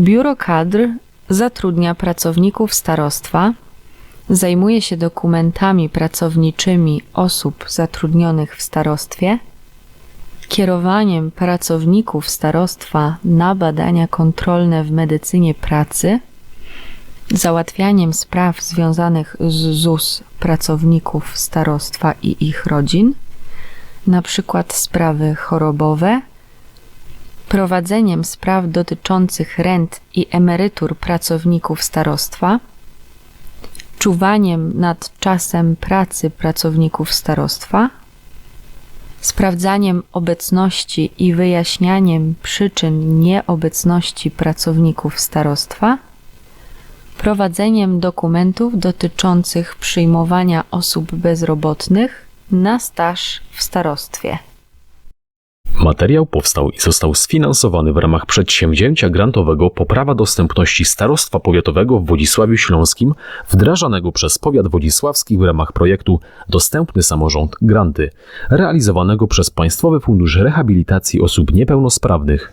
Biuro Kadr zatrudnia pracowników starostwa, zajmuje się dokumentami pracowniczymi osób zatrudnionych w starostwie, kierowaniem pracowników starostwa na badania kontrolne w medycynie pracy, załatwianiem spraw związanych z ZUS pracowników starostwa i ich rodzin, przykład sprawy chorobowe, prowadzeniem spraw dotyczących rent i emerytur pracowników starostwa, czuwaniem nad czasem pracy pracowników starostwa, sprawdzaniem obecności i wyjaśnianiem przyczyn nieobecności pracowników starostwa, prowadzeniem dokumentów dotyczących przyjmowania osób bezrobotnych na staż w starostwie. Materiał powstał i został sfinansowany w ramach przedsięwzięcia grantowego Poprawa dostępności Starostwa Powiatowego w Wodzisławiu Śląskim, wdrażanego przez powiat wodzisławski w ramach projektu Dostępny Samorząd Granty, realizowanego przez Państwowy Fundusz Rehabilitacji Osób Niepełnosprawnych